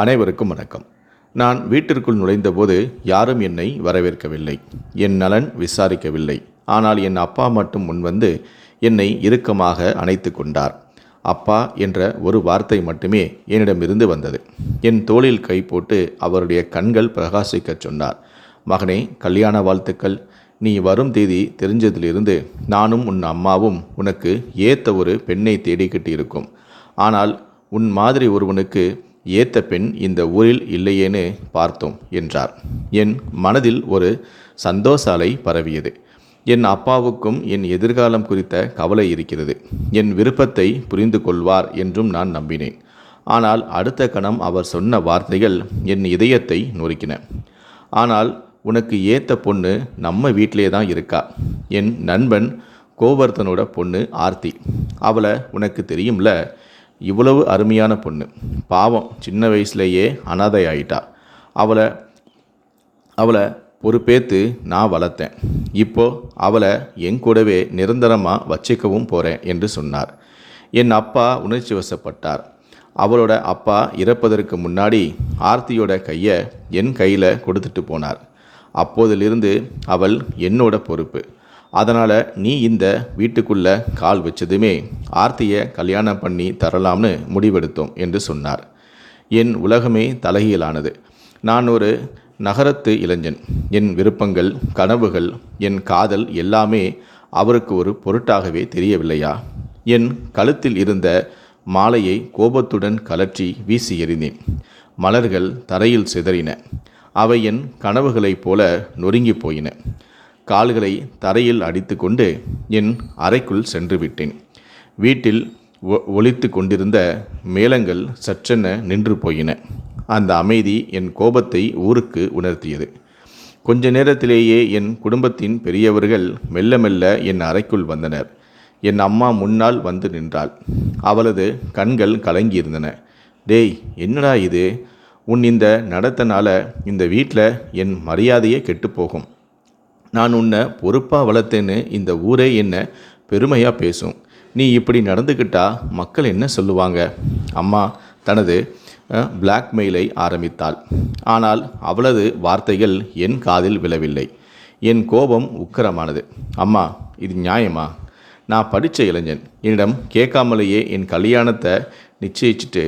அனைவருக்கும் வணக்கம். நான் வீட்டிற்குள் நுழைந்தபோது யாரும் என்னை வரவேற்கவில்லை. என் நலன் விசாரிக்கவில்லை. ஆனால் என் அப்பா மட்டும் முன்வந்து என்னை இறுக்கமாக அணைத்து கொண்டார். அப்பா என்ற ஒரு வார்த்தை மட்டுமே என்னிடமிருந்து வந்தது. என் தோளில் கை போட்டு அவருடைய கண்கள் பிரகாசிக்கச் சொன்னார். மகனே கல்யாண வாழ்த்துக்கள். நீ வரும் தேதி தெரிஞ்சதிலிருந்து நானும் உன் அம்மாவும் உனக்கு ஏத்த ஒரு பெண்ணை தேடிக்கிட்டு இருக்கும் ஆனால் உன் மாதிரி ஒருவனுக்கு ஏத்த பெண் இந்த ஊரில் இல்லையேன்னு பார்த்தோம் என்றார். என் மனதில் ஒரு சந்தோஷ அலை பரவியது. என் அப்பாவுக்கும் என் எதிர்காலம் குறித்த கவலை இருக்கிறது. என் விருப்பத்தை புரிந்து கொள்வார் என்றும் நான் நம்பினேன். ஆனால் அடுத்த கணம் அவர் சொன்ன வார்த்தைகள் என் இதயத்தை நொறுக்கின. ஆனால் உனக்கு ஏத்த பொண்ணு நம்ம வீட்டிலே தான் இருக்கா? என் நண்பன் கோவர்த்தனோட பொண்ணு ஆர்த்தி. அவளை உனக்கு தெரியும்ல? இவ்வளவு அருமையான பொண்ணு. பாவம் சின்ன வயசுலேயே அனாதை ஆயிட்டா அவளை அவளை பொறுப்பேற்று நான் வளர்த்தேன். இப்போ அவளை என் கூடவே நிரந்தரமாக வச்சிக்கவும் போகிறேன் என்று சொன்னார். என் அப்பா உணர்ச்சி வசப்பட்டார். அவளோட அப்பா இறப்பதற்கு முன்னாடி ஆர்த்தியோட கையை என் கையில் கொடுத்துட்டு போனார். அப்போதிலிருந்து அவள் என்னோட பொறுப்பு. அதனால் நீ இந்த வீட்டுக்குள்ளே கால் வச்சதுமே ஆர்த்தியை கல்யாணம் பண்ணி தரலாம்னு முடிவெடுத்தோம் என்று சொன்னார். என் உலகமே தலைகீழானது. நான் ஒரு நகரத்து இளைஞன். என் விருப்பங்கள் கனவுகள் என் காதல் எல்லாமே அவருக்கு ஒரு பொருட்டாகவே தெரியவில்லையா? என் கழுத்தில் இருந்த மாலையை கோபத்துடன் கலற்றி வீசி எறிந்தேன். மலர்கள் தரையில் சிதறின. அவை என் கனவுகளைப் போல நொறுங்கி போயின. கால்களை தரையில் அடித்துக்கொண்டு என் அறைக்குள் சென்று விட்டேன் வீட்டில் ஒ கொண்டிருந்த மேளங்கள் சற்றென நின்று போயின. அந்த அமைதி என் கோபத்தை ஊருக்கு உணர்த்தியது. கொஞ்ச நேரத்திலேயே என் குடும்பத்தின் பெரியவர்கள் மெல்ல மெல்ல என் அறைக்குள் வந்தனர். என் அம்மா முன்னால் வந்து நின்றாள். அவளது கண்கள் கலங்கியிருந்தன. டேய் என்னடா இது? உன் இந்த நடத்தனால இந்த வீட்டில் என் மரியாதையே கெட்டுப்போகும் நான் உன்னை பொறுப்பாக வளர்த்தேன்னு இந்த ஊரே என்ன பெருமையாக பேசும். நீ இப்படி நடந்துக்கிட்டா மக்கள் என்ன சொல்லுவாங்க? அம்மா தனது பிளாக்மெயிலை ஆரம்பித்தாள். ஆனால் அவளது வார்த்தைகள் என் காதில் விழவில்லை. என் கோபம் உக்கரமானது. அம்மா இது நியாயமா? நான் படித்த இளைஞன். என்னிடம் கேட்காமலேயே என் கல்யாணத்தை நிச்சயிச்சுட்டு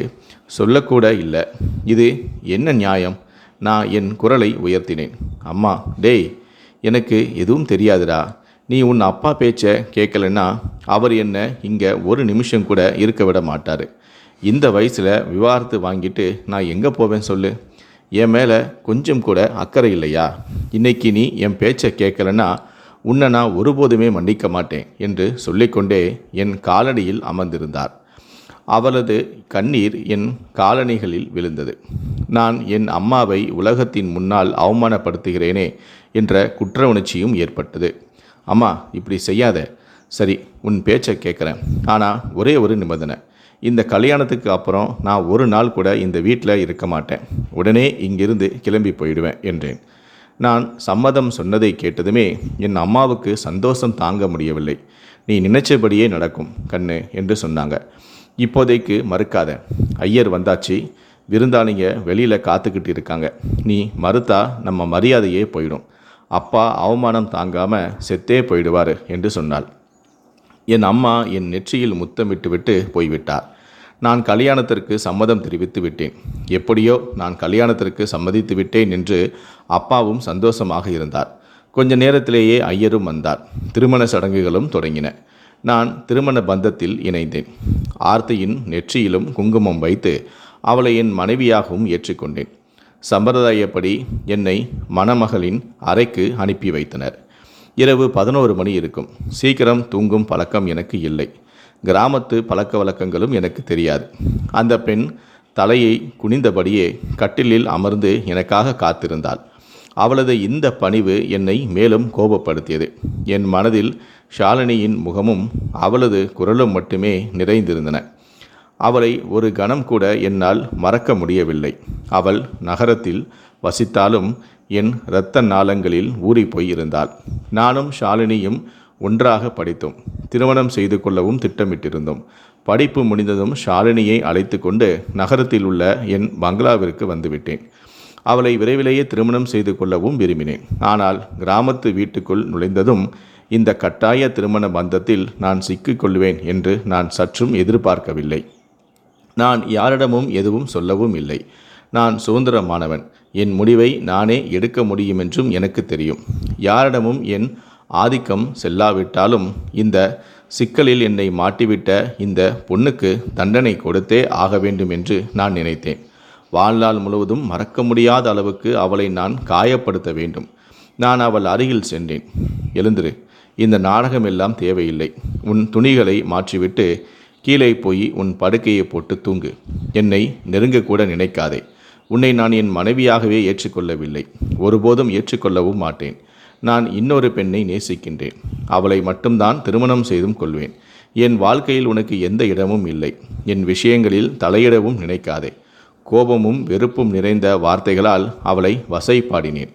சொல்லக்கூட இல்லை. இது என்ன நியாயம்? நான் என் குரலை உயர்த்தினேன். அம்மா டேய் எனக்கு எதுவும் தெரியாதுடா. நீ உன் அப்பா பேச்சை கேட்கலன்னா அவர் என்ன இங்கே ஒரு நிமிஷம் கூட இருக்க விட மாட்டார். இந்த வயசில் விவாகரத்து வாங்கிட்டு நான் எங்கே போவேன் சொல்லு? என் மேலே கொஞ்சம் கூட அக்கறை இல்லையா? இன்னைக்கு நீ என் பேச்சை கேட்கலன்னா உன்னை நான் ஒருபோதுமே மன்னிக்க மாட்டேன் என்று சொல்லிக்கொண்டே என் காலடியில் அமர்ந்திருந்தார். அவளது கண்ணீர் என் காலணிகளில் விழுந்தது. நான் என் அம்மாவை உலகத்தின் முன்னால் அவமானப்படுத்துகிறேனே என்ற குற்ற உணர்ச்சியும் ஏற்பட்டது. அம்மா இப்படி செய்யாத. சரி உன் பேச்சை கேட்குறேன். ஆனால் ஒரே ஒரு நிபந்தனை. இந்த கல்யாணத்துக்கு அப்புறம் நான் ஒரு நாள் கூட இந்த வீட்டில் இருக்க மாட்டேன். உடனே இங்கிருந்து கிளம்பி போயிடுவேன் என்றேன். நான் சம்மதம் சொன்னதை கேட்டதுமே என் அம்மாவுக்கு சந்தோஷம் தாங்க முடியவில்லை. நீ நினைச்சபடியே நடக்கும் கண்ணு என்று சொன்னாங்க. இப்போதைக்கு மறுக்காத. ஐயர் வந்தாச்சு. விருந்தாளிங்க வெளியில் காத்துக்கிட்டு இருக்காங்க. நீ மறுத்தா நம்ம மரியாதையே போயிடும். அப்பா அவமானம் தாங்காமல் செத்தே போயிடுவார் என்று சொன்னாள். என் அம்மா என் நெற்றியில் முத்தமிட்டுவிட்டு போய்விட்டார். நான் கல்யாணத்திற்கு சம்மதம் தெரிவித்து விட்டேன். எப்படியோ நான் கல்யாணத்திற்கு சம்மதித்து விட்டேன் என்று அப்பாவும் சந்தோஷமாக இருந்தார். கொஞ்ச நேரத்திலேயே ஐயரும் வந்தார். திருமண சடங்குகளும் தொடங்கின. நான் திருமண பந்தத்தில் இணைந்தேன். ஆர்த்தியின் நெற்றியிலும் குங்குமம் வைத்து அவளை என் மனைவியாகவும் ஏற்றுக்கொண்டேன். சம்பிரதாயப்படி என்னை மணமகளின் அறைக்கு அனுப்பி வைத்தனர். இரவு பதினோரு மணி இருக்கும். சீக்கிரம் தூங்கும் பழக்கம் எனக்கு இல்லை. கிராமத்து பழக்க வழக்கங்களும் எனக்கு தெரியாது. அந்த பெண் தலையை குனிந்தபடியே கட்டிலில் அமர்ந்து எனக்காக காத்திருந்தாள். அவளது இந்த பணிவு என்னை மேலும் கோபப்படுத்தியது. என் மனதில் ஷாலினியின் முகமும் அவளது குரலும் மட்டுமே நிறைந்திருந்தன. அவளை ஒரு கணம் கூட என்னால் மறக்க முடியவில்லை. அவள் நகரத்தில் வசித்தாலும் என் இரத்த நாளங்களில் ஊறி போயிருந்தாள். நானும் ஷாலினியும் ஒன்றாக படித்தோம். திருமணம் செய்து கொள்ளவும் திட்டமிட்டிருந்தோம். படிப்பு முடிந்ததும் ஷாலினியை அழைத்து கொண்டு நகரத்தில் உள்ள என் பங்களாவிற்கு வந்துவிட்டேன். அவளை விரைவிலேயே திருமணம் செய்து கொள்ளவும் விரும்பினேன். ஆனால் கிராமத்து வீட்டுக்குள் நுழைந்ததும் இந்த கட்டாய திருமண பந்தத்தில் நான் சிக்கிக்கொள்வேன் என்று நான் சற்றும் எதிர்பார்க்கவில்லை. நான் யாரிடமும் எதுவும் சொல்லவும் இல்லை. நான் சுதந்திரமானவன். என் முடிவை நானே எடுக்க முடியும் என்றும் எனக்கு தெரியும். யாரிடமும் என் ஆதிக்கம் செல்லாவிட்டாலும் இந்த சிக்கலில் என்னை மாட்டிவிட்ட இந்த பொண்ணுக்கு தண்டனை கொடுத்தே ஆக வேண்டும் என்று நான் நினைத்தேன். வாழ்நாள் முழுவதும் மறக்க முடியாத அளவுக்கு அவளை நான் காயப்படுத்த வேண்டும். நான் அவள் அருகில் சென்றேன். எழுந்திரு. இந்த நாடகம் எல்லாம் தேவையில்லை. உன் துணிகளை மாற்றிவிட்டு கீழே போய் உன் படுக்கையை போட்டு தூங்கு. என்னை நெருங்கக்கூட நினைக்காதே. உன்னை நான் என் மனைவியாகவே ஏற்றுக்கொள்ளவில்லை. ஒருபோதும் ஏற்றுக்கொள்ளவும் மாட்டேன். நான் இன்னொரு பெண்ணை நேசிக்கின்றேன். அவளை மட்டும்தான் திருமணம் செய்தும் கொள்வேன். என் வாழ்க்கையில் உனக்கு எந்த இடமும் இல்லை. என் விஷயங்களில் தலையிடவும் நினைக்காதே. கோபமும் வெறுப்பும் நிறைந்த வார்த்தைகளால் அவளை வசைப்பாடினேன்.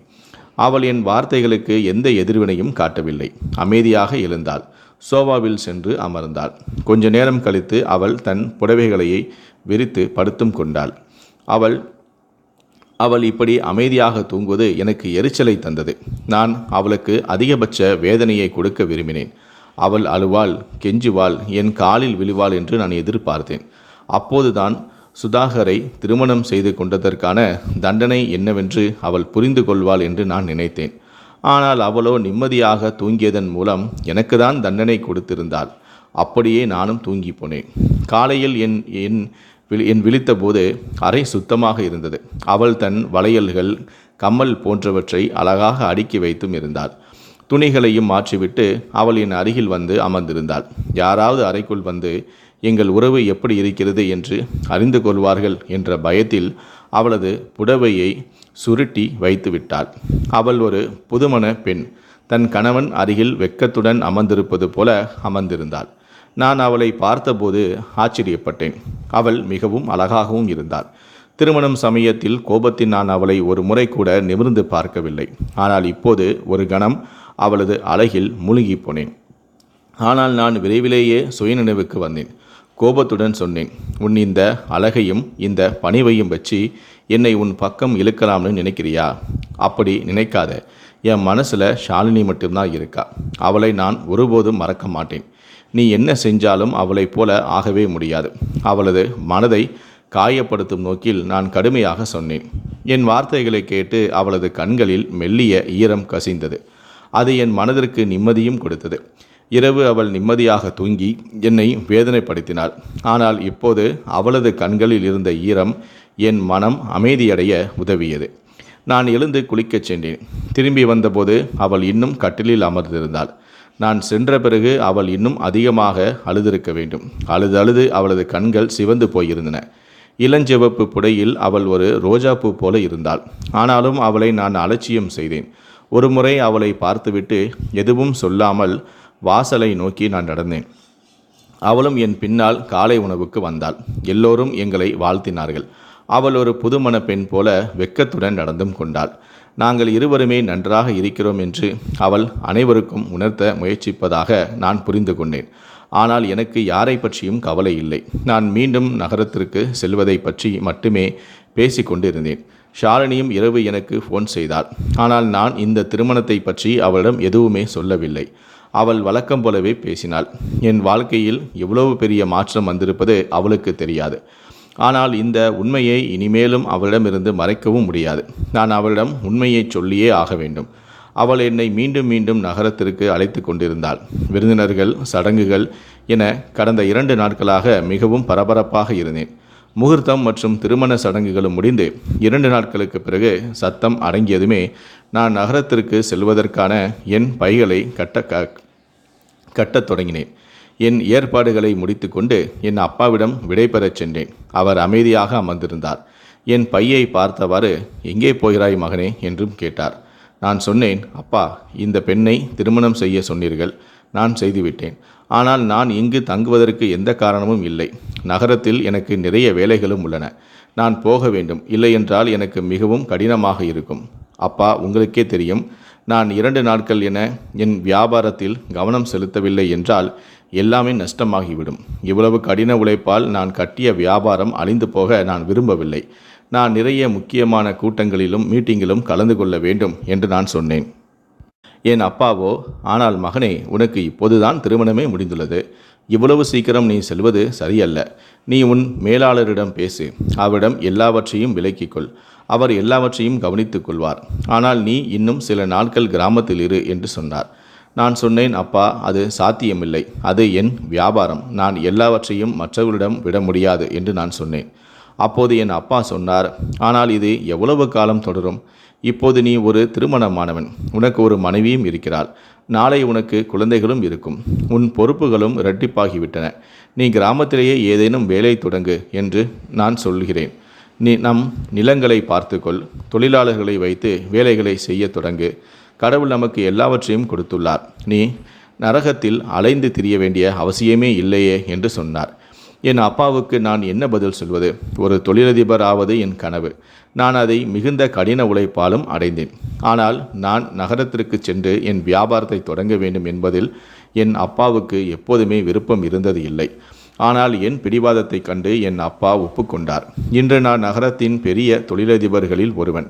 அவள் என் வார்த்தைகளுக்கு எந்த எதிர்வினையும் காட்டவில்லை. அமைதியாக எழுந்தாள். சோபாவில் சென்று அமர்ந்தாள். கொஞ்ச நேரம் கழித்து அவள் தன் புடவைகளையை விரித்து படுத்தும் கொண்டாள். அவள் அவள் இப்படி அமைதியாக தூங்குவது எனக்கு எரிச்சலை தந்தது. நான் அவளுக்கு அதிகபட்ச வேதனையை கொடுக்க விரும்பினேன். அவள் அழுவாள் கெஞ்சுவாள் என் காலில் விழுவாள் என்று நான் எதிர்பார்த்தேன். அப்போதுதான் சுதாகரை திருமணம் செய்து கொண்டதற்கான தண்டனை என்னவென்று அவள் புரிந்து கொள்வாள் என்று நான் நினைத்தேன். ஆனால் அவளோ நிம்மதியாக தூங்கியதன் மூலம் எனக்கு தான் தண்டனை கொடுத்திருந்தாள். அப்படியே நானும் தூங்கி போனேன். காலையில் என் என் என் விழித்தபோது அறை சுத்தமாக இருந்தது. அவள் தன் வளையல்கள் கம்மல் போன்றவற்றை அழகாக அடுக்கி வைத்தும் இருந்தாள். துணிகளையும் மாற்றிவிட்டு அவள் என் அருகில் வந்து அமர்ந்திருந்தாள். யாராவது அறைக்குள் வந்து எங்கள் உறவு எப்படி இருக்கிறது என்று அறிந்து கொள்வார்கள் என்ற பயத்தில் அவளது புடவையை சுருட்டி வைத்து விட்டாள் அவள் ஒரு புதுமண பெண். தன் கணவன் அருகில் வெக்கத்துடன் அமர்ந்திருப்பது போல அமர்ந்திருந்தாள். நான் அவளை பார்த்தபோது ஆச்சரியப்பட்டேன். அவள் மிகவும் அழகாகவும் இருந்தாள். திருமணம் சமயத்தில் கோபத்தில் நான் அவளை ஒரு முறை கூட நிமிர்ந்து பார்க்கவில்லை. ஆனால் இப்போது ஒரு கணம் அவளது அழகில் மூழ்கி போனேன். ஆனால் நான் விரைவிலேயே சுயநினைவுக்கு வந்தேன். கோபத்துடன் சொன்னேன் உன் இந்த அழகையும் இந்த பணிவையும் வச்சு என்னை உன் பக்கம் இழுக்கலாம்னு நினைக்கிறியா? அப்படி நினைக்காத. என் மனசில் ஷாலினி மட்டும்தான் இருக்கா. அவளை நான் ஒருபோதும் மறக்க மாட்டேன். நீ என்ன செஞ்சாலும் அவளைப் போல ஆகவே முடியாது. அவளது மனதை காயப்படுத்தும் நோக்கில் நான் கடுமையாக சொன்னேன். என் வார்த்தைகளை கேட்டு அவளது கண்களில் மெல்லிய ஈரம் கசிந்தது. அது என் மனதிற்கு நிம்மதியும் கொடுத்தது. இரவு அவள் நிம்மதியாக தூங்கி என்னை வேதனைப்படுத்தினாள். ஆனால் இப்போது அவளது கண்களில் இருந்த ஈரம் என் மனம் அமைதியடைய உதவியது. நான் எழுந்து குளிக்கச் சென்றேன். திரும்பி வந்தபோது அவள் இன்னும் கட்டிலில் அமர்ந்திருந்தாள். நான் சென்ற பிறகு அவள் இன்னும் அதிகமாக அழுதிருக்க வேண்டும். அழுது அழுது அவளது கண்கள் சிவந்து போயிருந்தன. இளஞ்சிவப்பு புடையில் அவள் ஒரு ரோஜாப்பூ போல இருந்தாள். ஆனாலும் அவளை நான் அலட்சியம் செய்தேன். ஒரு முறை அவளை பார்த்துவிட்டு எதுவும் சொல்லாமல் வாசலை நோக்கி நான் நடந்தேன். அவளும் என் பின்னால் காலை உணவுக்கு வந்தாள். எல்லோரும் எங்களை வாழ்த்தினார்கள். அவள் ஒரு புதுமண பெண் போல வெக்கத்துடன் நடந்தும் கொண்டாள். நாங்கள் இருவருமே நன்றாக இருக்கிறோம் என்று அவள் அனைவருக்கும் உணர்த்த முயற்சிப்பதாக நான் புரிந்து கொண்டேன். ஆனால் எனக்கு யாரை பற்றியும் கவலை இல்லை. நான் மீண்டும் நகரத்திற்கு செல்வதை பற்றி மட்டுமே பேசிக்கொண்டு இருந்தேன் ஷாலினியும் இரவு எனக்கு ஃபோன் செய்தாள். ஆனால் நான் இந்த திருமணத்தை பற்றி அவளிடம் எதுவுமே சொல்லவில்லை. அவள் வழக்கம் போலவே பேசினாள். என் வாழ்க்கையில் எவ்வளவு பெரிய மாற்றம் வந்திருப்பது அவளுக்கு தெரியாது. ஆனால் இந்த உண்மையை இனிமேலும் அவளிடமிருந்து மறைக்கவும் முடியாது. நான் அவளிடம் உண்மையை சொல்லியே ஆக வேண்டும். அவள் என்னை மீண்டும் மீண்டும் நகரத்திற்கு அழைத்து கொண்டிருந்தாள். விருந்தினர்கள் சடங்குகள் என கடந்த இரண்டு நாட்களாக மிகவும் பரபரப்பாக இருந்தேன். முகூர்த்தம் மற்றும் திருமண சடங்குகளும் முடிந்து இரண்டு நாட்களுக்கு பிறகு சத்தம் அடங்கியதுமே நான் நகரத்திற்கு செல்வதற்கான என் பைகளை கட்ட க கட்டத் தொடங்கினேன். என் ஏற்பாடுகளை முடித்துக்கொண்டு என் அப்பாவிடம் விடைபெறச் சென்றேன். அவர் அமைதியாக அமர்ந்திருந்தார். என் பையை பார்த்தவாறு எங்கே போகிறாய் மகனே? என்றும் கேட்டார். நான் சொன்னேன் அப்பா இந்த பெண்ணை திருமணம் செய்ய சொன்னீர்கள். நான் செய்துவிட்டேன். ஆனால் நான் இங்கு தங்குவதற்கு எந்த காரணமும் இல்லை. நகரத்தில் எனக்கு நிறைய வேலைகளும் உள்ளன. நான் போக வேண்டும். இல்லையென்றால் எனக்கு மிகவும் கடினமாக இருக்கும். அப்பா உங்களுக்கே தெரியும். நான் இரண்டு நாட்கள் என என் வியாபாரத்தில் கவனம் செலுத்தவில்லை என்றால் எல்லாமே நஷ்டமாகிவிடும். இவ்வளவு கடின உழைப்பால் நான் கட்டிய வியாபாரம் அழிந்து போக நான் விரும்பவில்லை. நான் நிறைய முக்கியமான கூட்டங்களிலும் மீட்டிங்கிலும் கலந்து கொள்ள வேண்டும் என்று நான் சொன்னேன். என் அப்பாவோ ஆனால் மகனே உனக்கு இப்போதுதான் திருமணமே முடிந்துள்ளது. இவ்வளவு சீக்கிரம் நீ செல்வது சரியல்ல. நீ உன் மேலாளரிடம் பேசு. அவரிடம் எல்லாவற்றையும் விலக்கிக்கொள் அவர் எல்லாவற்றையும் கவனித்துக் கொள்வார். ஆனால் நீ இன்னும் சில நாட்கள் கிராமத்தில் இரு என்று சொன்னார். நான் சொன்னேன் அப்பா அது சாத்தியமில்லை. அது என் வியாபாரம். நான் எல்லாவற்றையும் மற்றவர்களிடம் விட முடியாது என்று நான் சொன்னேன். அப்போது என் அப்பா சொன்னார் ஆனால் இது எவ்வளவு காலம் தொடரும்? இப்போது நீ ஒரு திருமணமானவன். உனக்கு ஒரு மனைவியும் இருக்கிறாள். நாளை உனக்கு குழந்தைகளும் இருக்கும். உன் பொறுப்புகளும் இரட்டிப்பாகிவிட்டன. நீ கிராமத்திலேயே ஏதேனும் வேலை தொடங்கு என்று நான் சொல்கிறேன். நீ நம் நிலங்களை பார்த்துக்கொள். தொழிலாளர்களை வைத்து வேலைகளை செய்ய தொடங்கு. கடவுள் நமக்கு எல்லாவற்றையும் கொடுத்துள்ளார். நீ நரகத்தில் அலைந்து திரிய வேண்டிய அவசியமே இல்லையே என்று சொன்னார். என் அப்பாவுக்கு நான் என்ன பதில் சொல்வது? ஒரு தொழிலதிபர் ஆவது என் கனவு. நான் அதை மிகுந்த கடின உழைப்பாலும் அடைந்தேன். ஆனால் நான் நகரத்திற்கு சென்று என் வியாபாரத்தை தொடங்க வேண்டும் என்பதில் என் அப்பாவுக்கு எப்போதுமே விருப்பம் இருந்தது இல்லை. ஆனால் என் பிடிவாதத்தை கண்டு என் அப்பா ஒப்புக்கொண்டார். இன்று நான் நகரத்தின் பெரிய தொழிலதிபர்களில் ஒருவன்.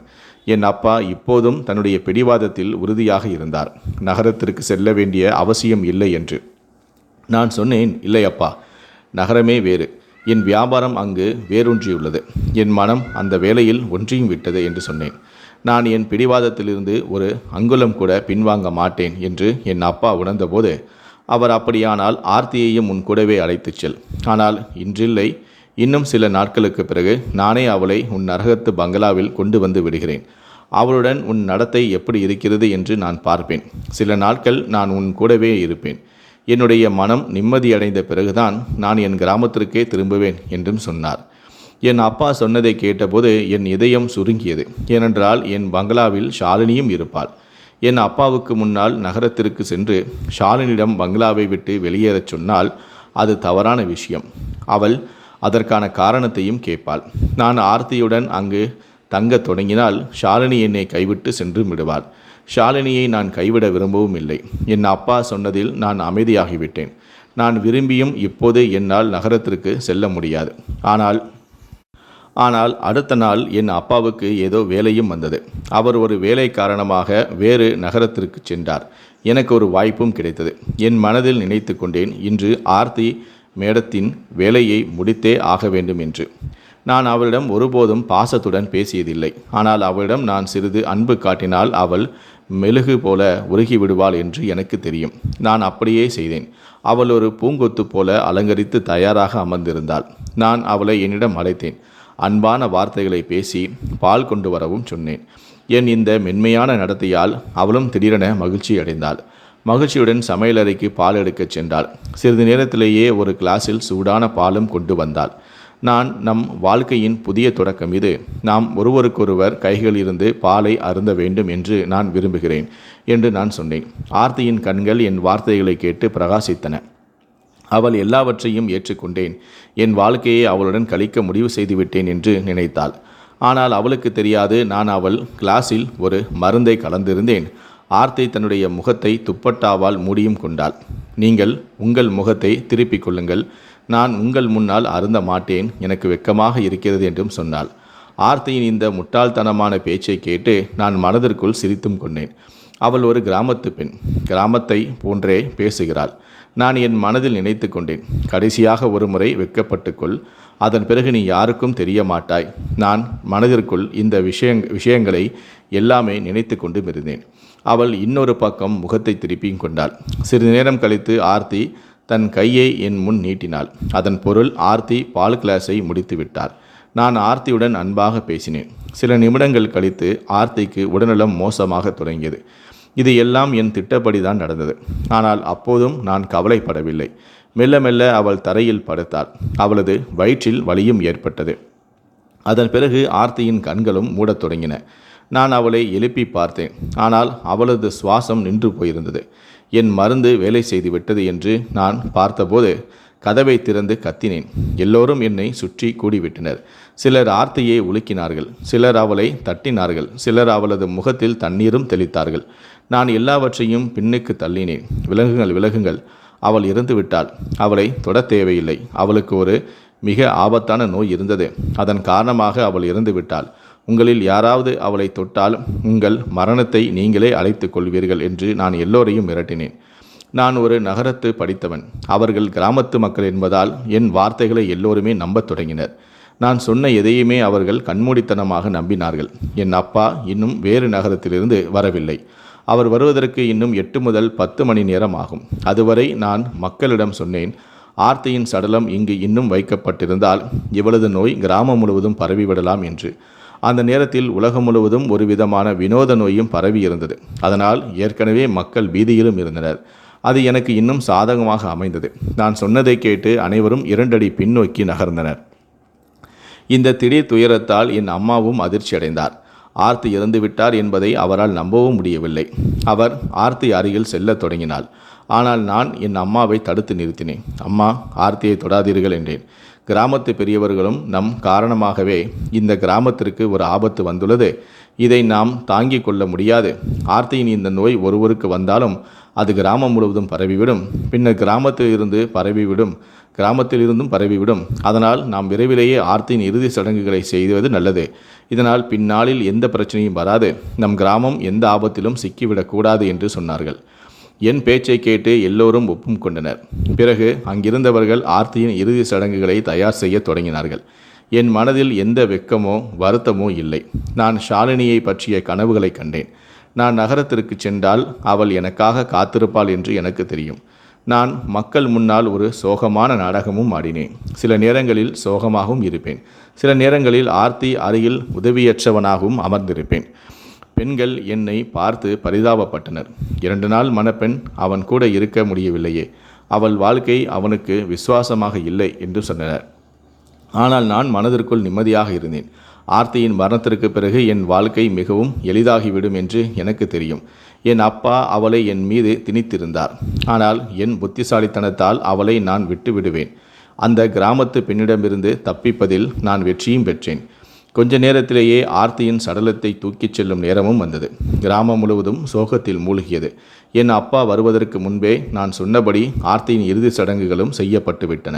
என் அப்பா இப்போதும் தன்னுடைய பிடிவாதத்தில் உறுதியாக இருந்தார். நகரத்திற்கு செல்ல வேண்டிய அவசியம் இல்லை என்று. நான் சொன்னேன் இல்லை அப்பா நகரமே வேறு. என் வியாபாரம் அங்கு வேரூன்றியுள்ளது. என் மனம் அந்த வேலையில் ஒன்றியும் விட்டது என்று சொன்னேன். நான் என் பிடிவாதத்திலிருந்து ஒரு அங்குலம் கூட பின்வாங்க மாட்டேன் என்று என் அப்பா உணர்ந்தபோது அவர் அப்படியானால் ஆர்த்தியையும் உன் கூடவே அழைத்துச் செல். ஆனால் இன்றில்லை இன்னும் சில நாட்களுக்கு பிறகு நானே அவளை உன் நரகத்து பங்களாவில் கொண்டு வந்து விடுகிறேன். அவளுடன் உன் நடத்தை எப்படி இருக்கிறது என்று நான் பார்ப்பேன். சில நாட்கள் நான் உன் கூடவே இருப்பேன். என்னுடைய மனம் நிம்மதியடைந்த பிறகுதான் நான் என் கிராமத்திற்கே திரும்புவேன் என்றும் சொன்னார். என் அப்பா சொன்னதை கேட்டபோது என் இதயம் சுருங்கியது. ஏனென்றால் என் பங்களாவில் ஷாலினியும் இருப்பாள். என் அப்பாவுக்கு முன்னால் நகரத்திற்கு சென்று ஷாலினிடம் பங்களாவை விட்டு வெளியேறச் சொன்னால் அது தவறான விஷயம். அவள் அதற்கான காரணத்தையும் கேட்பாள். நான் ஆர்த்தியுடன் அங்கு தங்கத் தொடங்கினால் ஷாலினி என்னை கைவிட்டு சென்று விடுவாள். ஷாலினியை நான் கைவிட விரும்பவும் இல்லை. என் அப்பா சொன்னதில் நான் அமைதியாகிவிட்டேன். நான் விரும்பியும் இப்போது என்னால் நகரத்திற்கு செல்ல முடியாது. ஆனால் ஆனால் அடுத்த நாள் என் அப்பாவுக்கு ஏதோ வேலையும் வந்தது. அவர் ஒரு வேலை காரணமாக வேறு நகரத்திற்கு சென்றார். எனக்கு ஒரு வாய்ப்பும் கிடைத்தது. என் மனதில் நினைத்து கொண்டேன் இன்று ஆர்த்தி மேடத்தின் வேலையை முடித்தே ஆக வேண்டும் என்று. நான் அவளிடம் ஒருபோதும் பாசத்துடன் பேசியதில்லை. ஆனால் அவளிடம் நான் சிறிது அன்பு காட்டினால் அவள் மெழுகு போல உருகி விடுவாள் என்று எனக்கு தெரியும். நான் அப்படியே செய்தேன். அவள் ஒரு பூங்கொத்து போல அலங்கரித்து தயாராக அமர்ந்திருந்தாள். நான் அவளை என்னிடம் அழைத்தேன். அன்பான வார்த்தைகளை பேசி பால் கொண்டு வரவும் சொன்னேன். என் இந்த மென்மையான நடத்தையால் அவளும் திடீரென மகிழ்ச்சி அடைந்தாள். மகிழ்ச்சியுடன் சமையலறைக்கு பால் எடுக்கச் சென்றாள். சிறிது நேரத்திலேயே ஒரு கிளாஸில் சூடான பாலும் கொண்டு வந்தாள். நான் நம் வாழ்க்கையின் புதிய தொடக்கம் இது. நாம் ஒருவருக்கொருவர் கைகளில் இருந்து பாலை அருந்த வேண்டும் என்று நான் விரும்புகிறேன் என்று நான் சொன்னேன். ஆர்த்தியின் கண்கள் என் வார்த்தைகளை கேட்டு பிரகாசித்தன. அவள் எல்லாவற்றையும் ஏற்றுக்கொண்டேன். என் வாழ்க்கையை அவளுடன் கழிக்க முடிவு செய்துவிட்டேன் என்று நினைத்தாள். ஆனால் அவளுக்கு தெரியாது நான் அவள் கிளாஸில் ஒரு மருந்தை கலந்திருந்தேன். ஆர்த்தை தன்னுடைய முகத்தை துப்பட்டாவால் மூடியும் கொண்டாள். நீங்கள் உங்கள் முகத்தை திருப்பிக் கொள்ளுங்கள். நான் உங்கள் முன்னால் அருந்த மாட்டேன். எனக்கு வெக்கமாக இருக்கிறது என்றும் சொன்னாள். ஆர்த்தியின் இந்த முட்டாள்தனமான பேச்சை கேட்டு நான் மனதிற்குள் சிரித்தும் கொண்டேன். அவள் ஒரு கிராமத்து பெண். கிராமத்தை போன்றே பேசுகிறாள். நான் என் மனதில் நினைத்து கொண்டேன் கடைசியாக ஒரு முறை வெக்கப்பட்டுக்கொள் அதன் பிறகு நீ யாருக்கும் தெரிய மாட்டாய். நான் மனதிற்குள் இந்த விஷயங் விஷயங்களை எல்லாமே நினைத்து கொண்டும் இருந்தேன். அவள் இன்னொரு பக்கம் முகத்தை திருப்பியும் கொண்டாள். சிறிது நேரம் கழித்து ஆர்த்தி தன் கையை என் முன் நீட்டினாள். அதன் பொருள் ஆர்த்தி பால் கிளாஸை முடித்து விட்டார். நான் ஆர்த்தியுடன் அன்பாக பேசினேன். சில நிமிடங்கள் கழித்து ஆர்த்திக்கு உடல்நலம் மோசமாக தொடங்கியது. இது எல்லாம் என் திட்டப்படி தான் நடந்தது. ஆனால் அப்போதும் நான் கவலைப்படவில்லை. மெல்ல மெல்ல அவள் தரையில் படுத்தாள். அவளது வயிற்றில் வலியும் ஏற்பட்டது. அதன் பிறகு ஆர்த்தியின் கண்களும் மூடத் தொடங்கின. நான் அவளை எழுப்பி பார்த்தேன். ஆனால் அவளது சுவாசம் நின்று போயிருந்தது. என் மருந்து வேலை செய்து விட்டது என்று நான் பார்த்தபோது கதவை திறந்து கத்தினேன். எல்லோரும் என்னை சுற்றி கூடிவிட்டனர். சிலர் ஆர்த்தியை உலுக்கினார்கள். சிலர் அவளை தட்டினார்கள். சிலர் அவளது முகத்தில் தண்ணீரும் தெளித்தார்கள். நான் எல்லாவற்றையும் பின்னுக்கு தள்ளினேன். விலகுங்கள் விலகுங்கள் அவள் இறந்து விட்டாள் அவளை தொட தேவையில்லை. அவளுக்கு ஒரு மிக ஆபத்தான நோய் இருந்தது. அதன் காரணமாக அவள் இறந்து விட்டாள் உங்களில் யாராவது அவளை தொட்டால் உங்கள் மரணத்தை நீங்களே அழைத்துக் கொள்வீர்கள் என்று நான் எல்லோரையும் மிரட்டினேன். நான் ஒரு நகரத்து படித்தவன். அவர்கள் கிராமத்து மக்கள் என்பதால் என் வார்த்தைகளை எல்லோருமே நம்பத் தொடங்கினர். நான் சொன்ன எதையுமே அவர்கள் கண்மூடித்தனமாக நம்பினார்கள். என் அப்பா இன்னும் வேறு நகரத்திலிருந்து வரவில்லை. அவர் வருவதற்கு இன்னும் எட்டு முதல் பத்து மணி நேரம் ஆகும் அதுவரை நான் மக்களிடம் சொன்னேன் ஆர்த்தியின் சடலம் இங்கு இன்னும் வைக்கப்பட்டிருந்தால் இவளது நோய் கிராமம் முழுவதும் பரவிவிடலாம் என்று. அந்த நேரத்தில் உலகம் முழுவதும் ஒரு விதமான வினோத நோயும் பரவி இருந்தது அதனால் ஏற்கனவே மக்கள் பீதியிலும் இருந்தனர். அது எனக்கு இன்னும் சாதகமாக அமைந்தது. நான் சொன்னதை கேட்டு அனைவரும் இரண்டடி பின்னோக்கி நகர்ந்தனர். இந்த திடீர் துயரத்தால் என் அம்மாவும் அதிர்ச்சி அடைந்தார் ஆர்த்தி இறந்துவிட்டார் என்பதை அவரால் நம்பவும் முடியவில்லை. அவர் ஆர்த்தி அருகில் செல்ல தொடங்கினாள். ஆனால் நான் என் அம்மாவை தடுத்து நிறுத்தினேன். அம்மா ஆர்த்தியை தொடாதீர்கள் என்றேன். கிராமத்து பெரியவர்களும் நம் காரணமாகவே இந்த கிராமத்திற்கு ஒரு ஆபத்து வந்துள்ளது. இதை நாம் தாங்கிக் கொள்ள முடியாது. ஆர்த்தியின் இந்த நோய் ஒருவருக்கு வந்தாலும் அது கிராமம் முழுவதும் பரவிவிடும். பின்னர் கிராமத்தில் இருந்து பரவிவிடும். கிராமத்தில் இருந்தும் பரவிவிடும். அதனால் நாம் விரைவிலேயே ஆர்த்தியின் இறுதி சடங்குகளை செய்வது நல்லது. இதனால் பின்னாளில் எந்த பிரச்சனையும் வராது. நம் கிராமம் எந்த ஆபத்திலும் சிக்கிவிடக்கூடாது என்று சொன்னார்கள். என் பேச்சை கேட்டு எல்லோரும் ஒப்பும் கொண்டனர். பிறகு அங்கிருந்தவர்கள் ஆர்த்தியின் இறுதி சடங்குகளை தயார் செய்ய தொடங்கினார்கள். என் மனதில் எந்த வெக்கமோ வருத்தமோ இல்லை. நான் ஷாலினியை பற்றிய கனவுகளை கண்டேன். நான் நகரத்திற்கு சென்றால் அவள் எனக்காக காத்திருப்பாள் என்று எனக்கு தெரியும். நான் மக்கள் முன்னால் ஒரு சோகமான நாடகமும் ஆடினேன். சில நேரங்களில் சோகமாகவும் இருப்பேன். சில நேரங்களில் ஆர்த்தி அருகில் உதவியற்றவனாகவும் அமர்ந்திருப்பேன். பெண்கள் என்னை பார்த்து பரிதாபப்பட்டனர். இரண்டு நாள் மணப்பெண் அவன் கூட இருக்க முடியவில்லையே. அவள் வாழ்க்கை அவனுக்கு விசுவாசமாக இல்லை என்று சொன்னனர். ஆனால் நான் மனதிற்குள் நிம்மதியாக இருந்தேன். ஆர்த்தியின் மரணத்திற்கு பிறகு என் வாழ்க்கை மிகவும் எளிதாகிவிடும் என்று எனக்கு தெரியும். என் அப்பா அவளை என் மீது திணித்திருந்தார். ஆனால் என் புத்திசாலித்தனத்தால் அவளை நான் விட்டு விடுவேன் அந்த கிராமத்து பெண்ணிடமிருந்து தப்பிப்பதில் நான் வெற்றியும் பெற்றேன். கொஞ்ச நேரத்திலேயே ஆர்த்தியின் சடலத்தை தூக்கிச் செல்லும் நேரமும் வந்தது. கிராமம் முழுவதும் சோகத்தில் மூழ்கியது. என் அப்பா வருவதற்கு முன்பே நான் சொன்னபடி ஆர்த்தியின் இறுதி சடங்குகளும் செய்யப்பட்டு விட்டன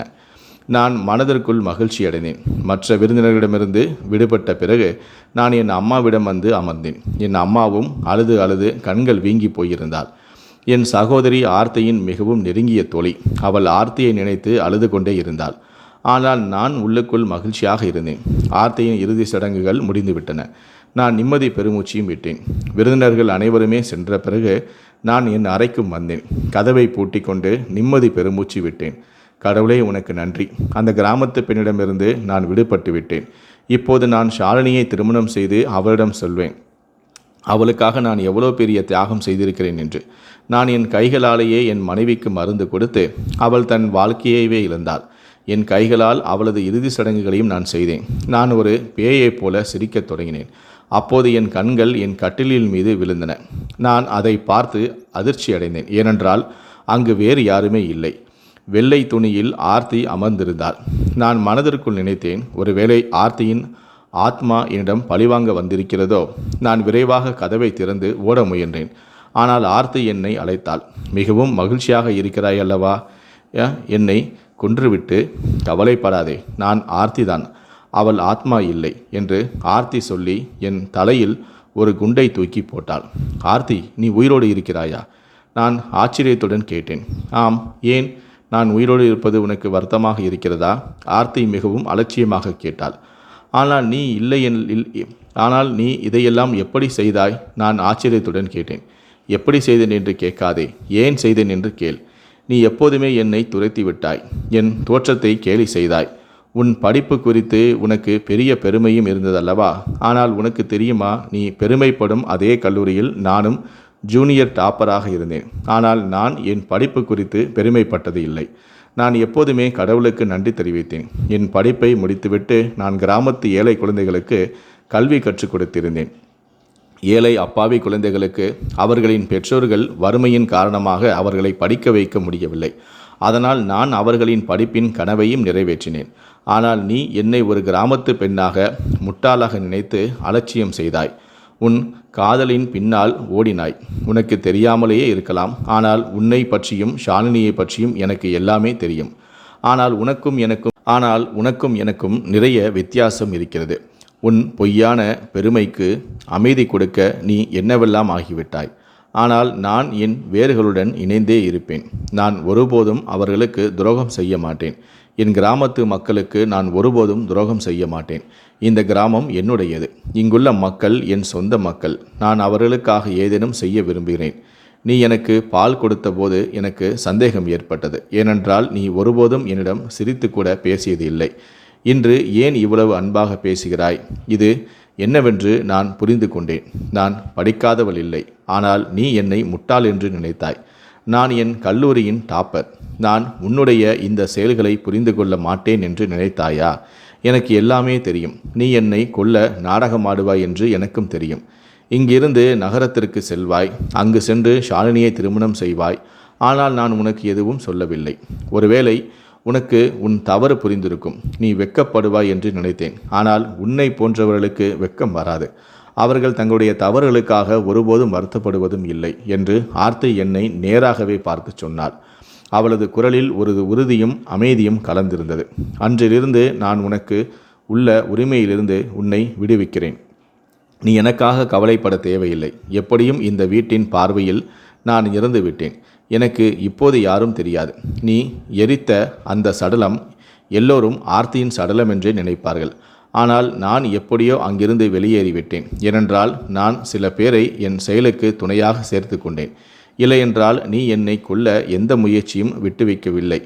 நான் மனதிற்குள் மகிழ்ச்சி அடைந்தேன். மற்ற விருந்தினர்களிடமிருந்து விடுபட்ட பிறகு நான் என் அம்மாவிடம் வந்து அமர்ந்தேன். என் அம்மாவும் அழுது அழுது கண்கள் வீங்கி போயிருந்தாள். என் சகோதரி ஆர்த்தியின் மிகவும் நெருங்கிய தோழி. அவள் ஆர்த்தியை நினைத்து அழுது கொண்டே இருந்தாள். ஆனால் நான் உள்ளுக்குள் மகிழ்ச்சியாக இருந்தேன். ஆர்த்தியின் இறுதி சடங்குகள் முடிந்துவிட்டன. நான் நிம்மதி பெருமூச்சியும் விட்டேன். விருந்தினர்கள் அனைவருமே சென்ற பிறகு நான் என் அறைக்கும் வந்தேன். கதவை பூட்டி கொண்டு நிம்மதி பெருமூச்சு விட்டேன். கடவுளே உனக்கு நன்றி. அந்த கிராமத்து பெண்ணிடமிருந்து நான் விடுபட்டு விட்டேன். இப்போது நான் ஷாலினியை திருமணம் செய்து அவளிடம் சொல்வேன். அவளுக்காக நான் எவ்வளோ பெரிய தியாகம் செய்திருக்கிறேன் என்று. நான் என் கைகளாலேயே என் மனைவிக்கு மருந்து கொடுத்து அவள் தன் வாழ்க்கையவே இழந்தாள். என் கைகளால் அவளது இறுதி சடங்குகளையும் நான் செய்தேன். நான் ஒரு பேயைப் போல சிரிக்கத் தொடங்கினேன். அப்போது என் கண்கள் என் கட்டிலில் மீது விழுந்தன. நான் அதை பார்த்து அதிர்ச்சி அடைந்தேன் ஏனென்றால் அங்கு வேறு யாருமே இல்லை. வெள்ளை துணியில் ஆர்த்தி அமர்ந்திருந்தாள் நான் மனதிற்குள் நினைத்தேன் ஒருவேளை ஆர்த்தியின் ஆத்மா என்னிடம் பழிவாங்க வந்திருக்கிறதோ? நான் விரைவாக கதவை திறந்து ஓட முயன்றேன். ஆனால் ஆர்த்தி என்னை அழைத்தாள். மிகவும் மகிழ்ச்சியாக இருக்கிறாய் அல்லவா? என்னை கொன்றுவிட்டு கவலைப்படாதே. நான் ஆர்த்திதான். அவள் ஆத்மா இல்லை என்று ஆர்த்தி சொல்லி என் தலையில் ஒரு குண்டை தூக்கி போட்டாள். ஆர்த்தி நீ உயிரோடு இருக்கிறாயா? நான் ஆச்சரியத்துடன் கேட்டேன். ஆம் ஏன்? நான் உயிரோடு இருப்பது உனக்கு வருத்தமாக இருக்கிறதா? ஆர்த்தி மிகவும் அலட்சியமாக கேட்டாள். ஆனால் நீ இல்லை என் இல்- ஆனால் நீ இதையெல்லாம் எப்படி செய்தாய்? நான் ஆச்சரியத்துடன் கேட்டேன். எப்படி செய்தேன் என்று கேட்காதே. ஏன் செய்தேன் என்று கேள். நீ எப்போதுமே என்னை துரைத்து விட்டாய். என் தோற்றத்தை கேலி செய்தாய். உன் படிப்பு குறித்து உனக்கு பெரிய பெருமையும் இருந்ததல்லவா? ஆனால் உனக்கு தெரியுமா? நீ பெருமைப்படும் அதே கல்லூரியில் நானும் ஜூனியர் டாப்பராக இருந்தேன். ஆனால் நான் என் படிப்பு குறித்து பெருமைப்பட்டது இல்லை. நான் எப்போதுமே கடவுளுக்கு நன்றி தெரிவித்தேன். என் படிப்பை முடித்துவிட்டு நான் கிராமத்து ஏழை குழந்தைகளுக்கு கல்வி கற்றுக் கொடுத்திருந்தேன். ஏழை அப்பாவி குழந்தைகளுக்கு அவர்களின் பெற்றோர்கள் வறுமையின் காரணமாக அவர்களை படிக்க வைக்க முடியவில்லை. அதனால் நான் அவர்களின் படிப்பின் கனவையும் நிறைவேற்றினேன். ஆனால் நீ என்னை ஒரு கிராமத்து பெண்ணாக முட்டாளாக நினைத்து அலட்சியம் செய்தாய். உன் காதலின் பின்னால் ஓடினாய். உனக்கு தெரியாமலேயே இருக்கலாம். ஆனால் உன்னை பற்றியும் ஷாலினியை பற்றியும் எனக்கு எல்லாமே தெரியும். ஆனால் உனக்கும் எனக்கும் ஆனால் உனக்கும் எனக்கும் நிறைய வித்தியாசம் இருக்கிறது. உன் பொய்யான பெருமைக்கு அமைதி கொடுக்க நீ என்னவெல்லாம் ஆகிவிட்டாய்? ஆனால் நான் என் வேர்களுடன் இணைந்தே இருப்பேன். நான் ஒருபோதும் அவர்களுக்கு துரோகம் செய்ய மாட்டேன். என் கிராமத்து மக்களுக்கு நான் ஒருபோதும் துரோகம் செய்ய மாட்டேன். இந்த கிராமம் என்னுடையது. இங்குள்ள மக்கள் என் சொந்த மக்கள். நான் அவர்களுக்காக ஏதேனும் செய்ய விரும்புகிறேன். நீ எனக்கு பால் கொடுத்தபோது எனக்கு சந்தேகம் ஏற்பட்டது. ஏனென்றால் நீ ஒருபோதும் என்னிடம் சிரித்து கூட பேசியது இல்லை இன்று ஏன் இவ்வளவு அன்பாக பேசுகிறாய்? இது என்னவென்று நான் புரிந்து கொண்டேன். நான் படிக்காதவள் இல்லை. ஆனால் நீ என்னை முட்டாள் என்று நினைத்தாய். நான் என் கல்லூரியின் டாப்பர். நான் உன்னுடைய இந்த செயல்களை புரிந்து கொள்ள மாட்டேன் என்று நினைத்தாயா? எனக்கு எல்லாமே தெரியும். நீ என்னை கொல்ல நாடகமாடுவாய் என்று எனக்கும் தெரியும். இங்கிருந்து நகரத்திற்கு செல்வாய். அங்கு சென்று ஷாலினியை திருமணம் செய்வாய். ஆனால் நான் உனக்கு எதுவும் சொல்லவில்லை. ஒருவேளை உனக்கு உன் தவறு புரிந்திருக்கும். நீ வெக்கப்படுவாய் என்று நினைத்தேன். ஆனால் உன்னை போன்றவர்களுக்கு வெக்கம் வராது. அவர்கள் தங்களுடைய தவறுகளுக்காக ஒருபோதும் வருத்தப்படுவதும் இல்லை என்று ஆர்த்தி என்னை நேராகவே பார்த்து சொன்னாள். அவளது குரலில் ஒரு உறுதியும் அமைதியும் கலந்திருந்தது. அன்றிலிருந்து நான் உனக்கு உள்ள உரிமையிலிருந்து உன்னை விடுவிக்கிறேன். நீ எனக்காக கவலைப்பட தேவையில்லை. எப்படியும் இந்த வீட்டின் பார்வையில் நான் இறந்து விட்டேன். எனக்கு இப்போது யாரும் தெரியாது. நீ எரித்த அந்த சடலம் எல்லோரும் ஆர்த்தியின் சடலம் என்றே நினைப்பார்கள். ஆனால் நான் எப்படியோ அங்கிருந்து வெளியேறிவிட்டேன். ஏனென்றால் நான் சில பேரை என் செயலுக்கு துணையாக சேர்த்து கொண்டேன். இல்லையென்றால் நீ என்னை கொல்ல எந்த முயற்சியும் விட்டு வைக்கவில்லை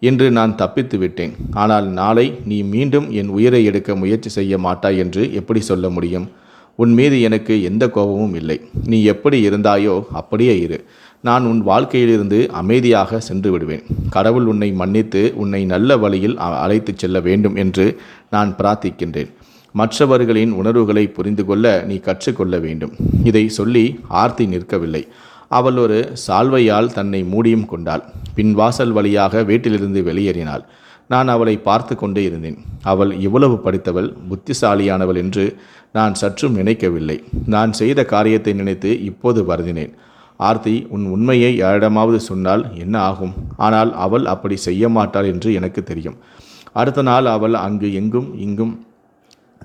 இன்று நான் தப்பித்து விட்டேன் ஆனால் நாளை நீ மீண்டும் என் உயிரை எடுக்க முயற்சி செய்ய மாட்டாய் என்று எப்படி சொல்ல முடியும்? உன் மீது எனக்கு எந்த கோபமும் இல்லை. நீ எப்படி இருந்தாயோ அப்படியே இரு. நான் உன் வாழ்க்கையிலிருந்து அமைதியாக சென்று விடுவேன். கடவுள் உன்னை மன்னித்து உன்னை நல்ல வழியில் அழைத்துச் செல்ல வேண்டும் என்று நான் பிரார்த்திக்கின்றேன். மற்றவர்களின் உணர்வுகளை புரிந்து கொள்ள நீ கற்றுக்கொள்ள வேண்டும். இதை சொல்லி ஆர்த்தி நிற்கவில்லை. அவள் ஒரு சால்வையால் தன்னை மூடியும் கொண்டாள். பின் வாசல் வழியாக வீட்டிலிருந்து வெளியேறினாள். நான் அவளை பார்த்து கொண்டே இருந்தேன். அவள் இவ்வளவு படித்தவள் புத்திசாலியானவள் என்று நான் சற்றும் நினைக்கவில்லை. நான் செய்த காரியத்தை நினைத்து இப்போது வருந்தினேன். ஆர்த்தி உன் உண்மையை யாரிடமாவது சொன்னால் என்ன ஆகும்? ஆனால் அவள் அப்படி செய்ய மாட்டாள் என்று எனக்கு தெரியும். அடுத்த நாள் அவள் அங்கு எங்கும் இங்கும்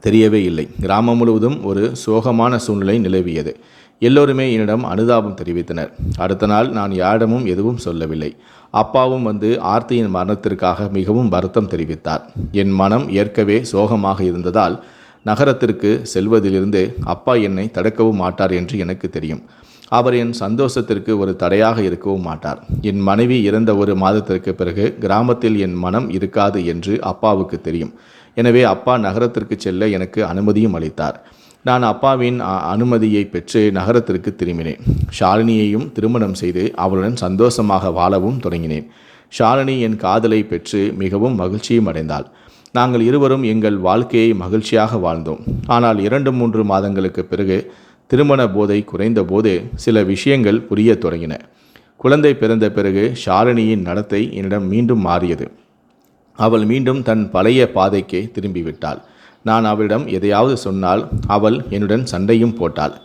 தெரியவே இல்லை. கிராமம் முழுவதும் ஒரு சோகமான சூழ்நிலை நிலவியது. எல்லோருமே என்னிடம் அனுதாபம் தெரிவித்தனர். அடுத்த நாள் நான் யாரிடமும் எதுவும் சொல்லவில்லை. அப்பாவும் வந்து ஆர்த்தியின் மரணத்திற்காக மிகவும் வருத்தம் தெரிவித்தார். என் மனம் ஏற்கவே சோகமாக இருந்ததால் நகரத்திற்கு செல்வதிலிருந்து அப்பா என்னை தடுக்கவும் மாட்டார் என்று எனக்கு தெரியும். அவர் என் சந்தோஷத்திற்கு ஒரு தடையாக இருக்கவும் மாட்டார். என் மனைவி இறந்த ஒரு மாதத்திற்கு பிறகு கிராமத்தில் என் மனம் இருக்காது என்று அப்பாவுக்கு தெரியும். எனவே அப்பா நகரத்திற்கு செல்ல எனக்கு அனுமதியும் அளித்தார். நான் அப்பாவின் அனுமதியை பெற்று நகரத்திற்கு திரும்பினேன். ஷாலினியையும் திருமணம் செய்து அவளுடன் சந்தோஷமாக வாழவும் தொடங்கினேன். ஷாலினி என் காதலை பெற்று மிகவும் மகிழ்ச்சியும் அடைந்தாள். நாங்கள் இருவரும் எங்கள் வாழ்க்கையை மகிழ்ச்சியாக வாழ்ந்தோம். ஆனால் இரண்டு மூன்று மாதங்களுக்கு பிறகு திருமண போதை குறைந்தபோது சில விஷயங்கள் புரிய தொடங்கின. குழந்தை பிறந்த பிறகு ஷாலினியின் நடத்தை என்னிடம் மீண்டும் மாறியது. அவள் மீண்டும் தன் பழைய பாதைக்கே திரும்பிவிட்டாள். நான் அவளிடம் எதையாவது சொன்னால் அவள் என்னுடன் சண்டையும் போட்டாள்.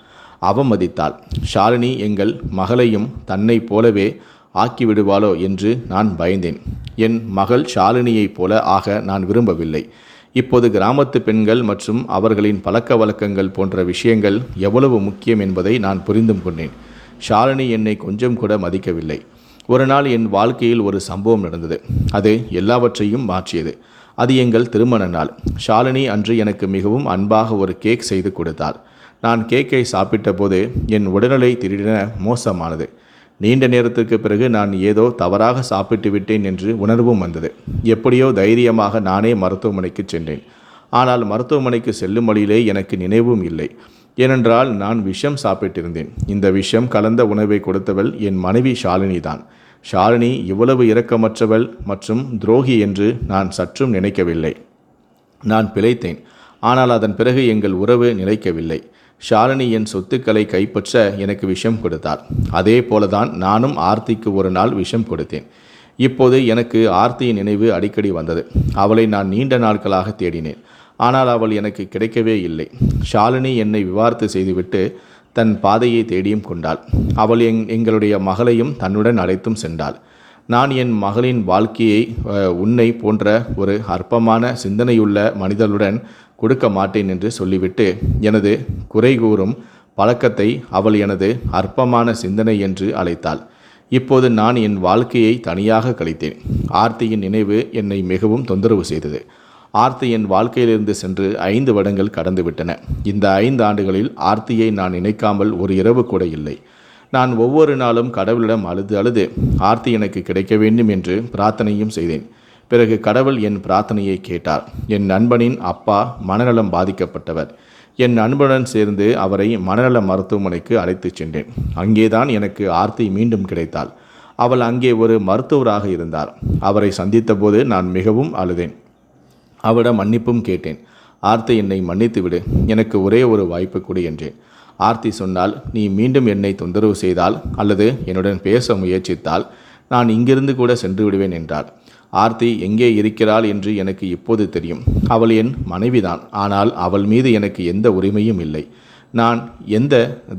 அவமதித்தாள். ஷாலினி எங்கள் மகளையும் தன்னை போலவே ஆக்கிவிடுவாளோ என்று நான் பயந்தேன். என் மகள் ஷாலினியைப் போல ஆக நான் விரும்பவில்லை. இப்போது கிராமத்து பெண்கள் மற்றும் அவர்களின் பழக்க வழக்கங்கள் போன்ற விஷயங்கள் எவ்வளவு முக்கியம் என்பதை நான் புரிந்தும் கொண்டேன். ஷாலினி என்னை கொஞ்சம் கூட மதிக்கவில்லை. ஒரு நாள் என் வாழ்க்கையில் ஒரு சம்பவம் நடந்தது. அது எல்லாவற்றையும் மாற்றியது. அது எங்கள் திருமண நாள். ஷாலினி அன்று எனக்கு மிகவும் அன்பாக ஒரு கேக் செய்து கொடுத்தாள். நான் கேக்கை சாப்பிட்ட போது என் உடல்நிலை திடீரென மோசமானது. நீண்ட நேரத்திற்கு பிறகு நான் ஏதோ தவறாக சாப்பிட்டு விட்டேன் என்று உணர்வும் வந்தது. எப்படியோ தைரியமாக நானே மருத்துவமனைக்கு சென்றேன். ஆனால் மருத்துவமனைக்கு செல்லும் வழியிலே எனக்கு நினைவும் இல்லை. ஏனென்றால் நான் விஷம் சாப்பிட்டிருந்தேன். இந்த விஷம் கலந்த உணவை கொடுத்தவள் என் மனைவி ஷாலினி தான் ஷாலினி இவ்வளவு இரக்கமற்றவள் மற்றும் துரோகி என்று நான் சற்றும் நினைக்கவில்லை. நான் பிழைத்தேன். ஆனால் அதன் பிறகு எங்கள் உறவு நிலைக்கவில்லை. ஷாலினி என் சொத்துக்களை கைப்பற்ற எனக்கு விஷம் கொடுத்தார் அதே போலதான் நானும் ஆர்த்திக்கு ஒரு நாள் விஷம் கொடுத்தேன். இப்போது எனக்கு ஆர்த்தியின் நினைவு அடிக்கடி வந்தது. அவளை நான் நீண்ட நாட்களாக தேடினேன். ஆனால் அவள் எனக்கு கிடைக்கவே இல்லை. ஷாலினி என்னை விவார்த்து செய்துவிட்டு தன் பாதையை தேடியும் கொண்டாள். அவள் எங் எங்களுடைய மகளையும் தன்னுடன் அழைத்தும் சென்றாள். நான் என் மகளின் வாழ்க்கையை உன்னை போன்ற ஒரு அற்பமான சிந்தனையுள்ள மனிதனுடன் கொடுக்க மாட்டேன் என்று சொல்லிவிட்டு எனது குறை கூறும் பழக்கத்தை அவள் எனது அற்பமான சிந்தனை என்று அழைத்தாள். இப்போது நான் என் வாழ்க்கையை தனியாக கழித்தேன். ஆர்த்தியின் நினைவு என்னை மிகவும் தொந்தரவு செய்தது. ஆர்த்தி என் வாழ்க்கையிலிருந்து சென்று ஐந்து வருடங்கள் கடந்துவிட்டன. இந்த ஐந்து ஆண்டுகளில் ஆர்த்தியை நான் நினைக்காமல் ஒரு இரவு கூட இல்லை. நான் ஒவ்வொரு நாளும் கடவுளிடம் அழுது அழுது ஆர்த்தி எனக்கு கிடைக்க வேண்டும் என்று பிரார்த்தனையும் செய்தேன். பிறகு கடவுள் என் பிரார்த்தனையை கேட்டார். என் நண்பனின் அப்பா மனநலம் பாதிக்கப்பட்டவர். என் நண்பனுடன் சேர்ந்து அவரை மனநல மருத்துவமனைக்கு அழைத்துச் சென்றேன். அங்கேதான் எனக்கு ஆர்த்தி மீண்டும் கிடைத்தாள். அவள் அங்கே ஒரு மருத்துவராக இருந்தார். அவரை சந்தித்தபோது நான் மிகவும் அழுதேன். அவரிடம் மன்னிப்பும் கேட்டேன். ஆர்த்தி என்னை மன்னித்து விடு எனக்கு ஒரே ஒரு வாய்ப்பு கொடு என்றேன். ஆர்த்தி சொன்னால் நீ மீண்டும் என்னை தொந்தரவு செய்தால் அல்லது என்னுடன் பேச முயற்சித்தால் நான் இங்கிருந்து கூட சென்று விடுவேன் என்றாள். ஆர்த்தி எங்கே இருக்கிறாள் என்று எனக்கு இப்போது தெரியும். அவள் என் மனைவிதான். ஆனால் அவள் மீது எனக்கு எந்த உரிமையும் இல்லை. நான் எந்த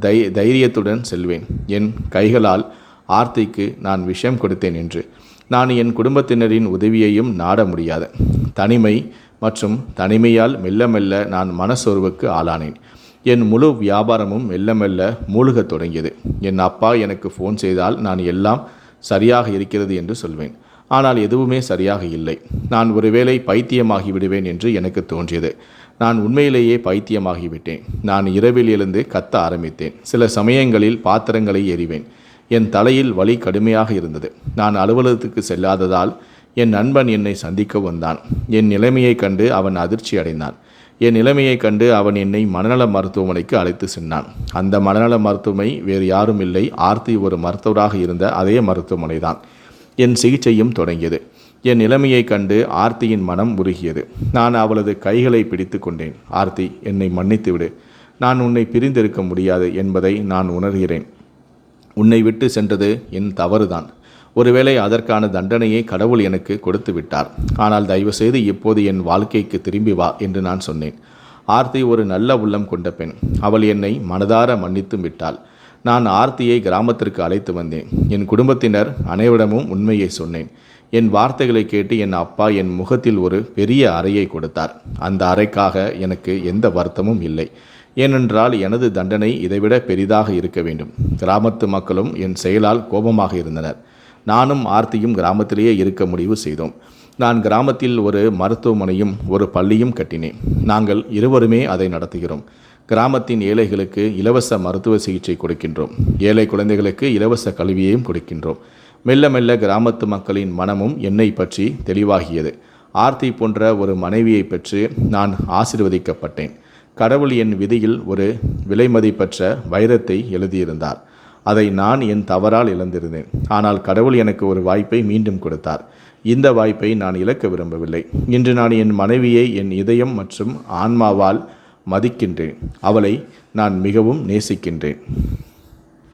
தை தைரியத்துடன் செல்வேன். என் கைகளால் ஆர்த்திக்கு நான் விஷம் கொடுத்தேன் என்று நான் என் குடும்பத்தினரின் உதவியையும் நாட முடியாது. தனிமை மற்றும் தனிமையால் மெல்ல மெல்ல நான் மனசோர்வுக்கு ஆளானேன். என் முழு வியாபாரமும் மெல்ல மெல்ல மூழ்கத் தொடங்கியது. என் அப்பா எனக்கு ஃபோன் செய்தால் நான் எல்லாம் சரியாக இருக்கிறது என்று சொல்வேன். ஆனால் எதுவுமே சரியாக இல்லை. நான் ஒருவேளை பைத்தியமாகி விடுவேன் என்று எனக்கு தோன்றியது. நான் உண்மையிலேயே பைத்தியமாகிவிட்டேன் நான் இரவில் எழுந்து கத்த ஆரம்பித்தேன். சில சமயங்களில் பாத்திரங்களை எறிவேன். என் தலையில் வலி கடுமையாக இருந்தது. நான் அலுவலகத்துக்கு செல்லாததால் என் நண்பன் என்னை சந்திக்க வந்தான். என் நிலைமையைக் கண்டு அவன் அதிர்ச்சி அடைந்தான். என் நிலைமையைக் கண்டு அவன் என்னை மனநல மருத்துவமனைக்கு அழைத்து சென்றான். அந்த மனநல மருத்துவமனை வேறு யாரும் இல்லை. ஆர்த்தி ஒரு மருத்துவராக இருந்த அதே மருத்துவமனை தான் என் சிகிச்சையும் தொடங்கியது. என் நிலைமையைக் கண்டு ஆர்த்தியின் மனம் உருகியது. நான் அவளது கைகளை பிடித்து கொண்டேன். ஆர்த்தி என்னை மன்னித்து விடு நான் உன்னை பிரிந்திருக்க முடியாது என்பதை நான் உணர்கிறேன். உன்னை விட்டு சென்றது என் தவறுதான். ஒருவேளை அதற்கான தண்டனையை கடவுள் எனக்கு கொடுத்து விட்டார். ஆனால் தயவு செய்து இப்போது என் வாழ்க்கைக்கு திரும்பி வா என்று நான் சொன்னேன். ஆர்த்தி ஒரு நல்ல உள்ளம் கொண்ட பெண். அவள் என்னை மனதார மன்னித்தும் விட்டாள். நான் ஆர்த்தியை கிராமத்திற்கு அழைத்து வந்தேன். என் குடும்பத்தினர் அனைவரிடமும் உண்மையை சொன்னேன். என் வார்த்தைகளை கேட்டு என் அப்பா என் முகத்தில் ஒரு பெரிய அறையை கொடுத்தார். அந்த அறைக்காக எனக்கு எந்த வருத்தமும் இல்லை. ஏனென்றால் எனது தண்டனை இதைவிட பெரிதாக இருக்க வேண்டும். கிராமத்து மக்களும் என் செயலால் கோபமாக இருந்தனர். நானும் ஆர்த்தியும் கிராமத்திலேயே இருக்க முடிவு செய்தோம். நான் கிராமத்தில் ஒரு மருத்துவமனையும் ஒரு பள்ளியும் கட்டினேன். நாங்கள் இருவருமே அதை நடத்துகிறோம். கிராமத்தின் ஏழைகளுக்கு இலவச மருத்துவ சிகிச்சை கொடுக்கின்றோம். ஏழை குழந்தைகளுக்கு இலவச கல்வியையும் கொடுக்கின்றோம். மெல்ல மெல்ல கிராமத்து மக்களின் மனமும் என்னை பற்றி தெளிவாகியது. ஆர்த்தி போன்ற ஒரு மனைவியை பெற்று நான் ஆசிர்வதிக்கப்பட்டேன். கடவுள் என் விதியில் ஒரு விலைமதிப்பற்ற வைரத்தை எழுதியிருந்தார். அதை நான் என் தவறால் இழந்திருந்தேன். ஆனால் கடவுள் எனக்கு ஒரு வாய்ப்பை மீண்டும் கொடுத்தார். இந்த வாய்ப்பை நான் இழக்க விரும்பவில்லை. இன்று நான் என் மனைவியை என் இதயம் மற்றும் ஆன்மாவால் மதிக்கின்றேன். அவளை நான் மிகவும் நேசிக்கின்றேன்.